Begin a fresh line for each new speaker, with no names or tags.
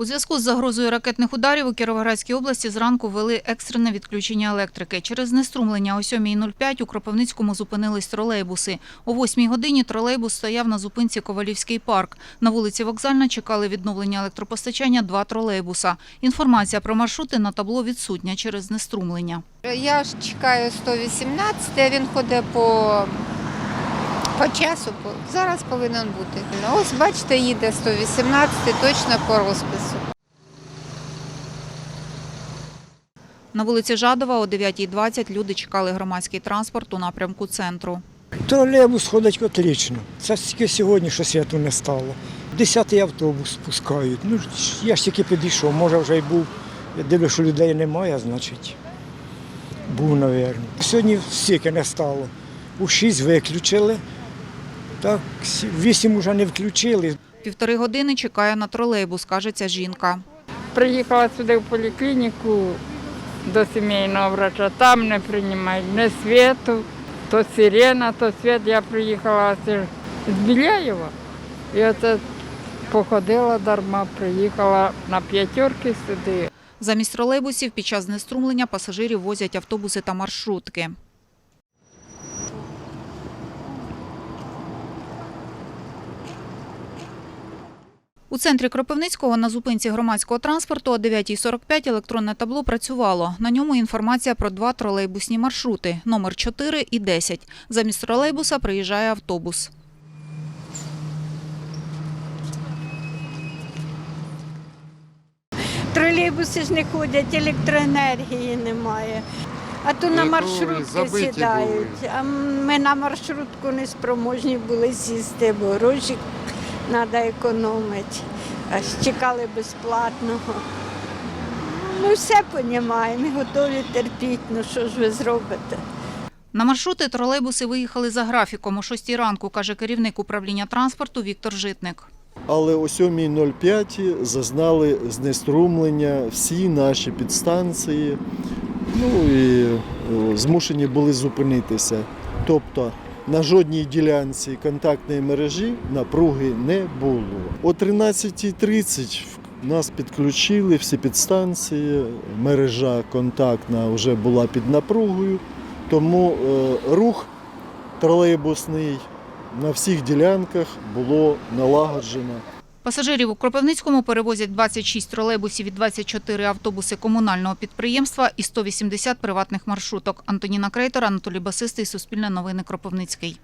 У зв'язку з загрозою ракетних ударів у Кіровоградській області зранку ввели екстрене відключення електрики. Через знеструмлення о 7.05 у Кропивницькому зупинились тролейбуси. О 8 годині тролейбус стояв на зупинці Ковалівський парк. На вулиці Вокзальна чекали відновлення електропостачання два тролейбуса. Інформація про маршрути на табло відсутня через знеструмлення.
Я ж чекаю 118, а він ходить по, по часу. Зараз повинен бути. Ну, Ось бачите, їде 118 точно по розпису.
На вулиці Жадова о 9.20 люди чекали громадський транспорт у напрямку центру.
Тролейбус ходить отлично. Це тільки сьогодні, що святу не стало. Десятий автобус пускають. Ну, я ж тільки підійшов, може вже й був. Я дивлюся, що людей немає, значить. Був, мабуть. Сьогодні стільки не стало. У шість виключили. Так, вісім вже не включили.
Півтори години чекає на тролейбус, каже ця жінка.
Приїхала сюди в поліклініку до сімейного врача, там не приймають ні світу, то сирена, то світ. Я приїхала з Біляєва. І оце походила дарма, приїхала на п'ятерки сюди.
Замість тролейбусів під час знеструмлення пасажирів возять автобуси та маршрутки. У центрі Кропивницького на зупинці громадського транспорту о 9.45 електронне табло працювало. На ньому інформація про два тролейбусні маршрути – номер 4 і 10. Замість тролейбуса приїжджає автобус.
Тролейбуси ж не ходять, електроенергії немає. А то на маршрутки сідають. А ми на маршрутку не спроможні були сісти, бо гроші треба економити. А чекали безплатного. Ми все розуміємо, ми готові терпіти, ну що ж ви зробите?
На маршрути тролейбуси виїхали за графіком о 6 ранку, каже керівник управління транспорту Віктор Житник.
Але о 7.05 зазнали знеструмлення всі наші підстанції, ну і е, змушені були зупинитися. Тобто на жодній ділянці контактної мережі напруги не було. О 13.30 нас підключили всі підстанції, мережа контактна вже була під напругою, тому е, рух тролейбусний на всіх ділянках було налагоджено.
Пасажирів у Кропивницькому перевозять 26 тролейбусів і 24 автобуси комунального підприємства і 180 приватних маршруток. Антоніна Крейтор, Анатолій Басистий, Суспільне новини Кропивницький.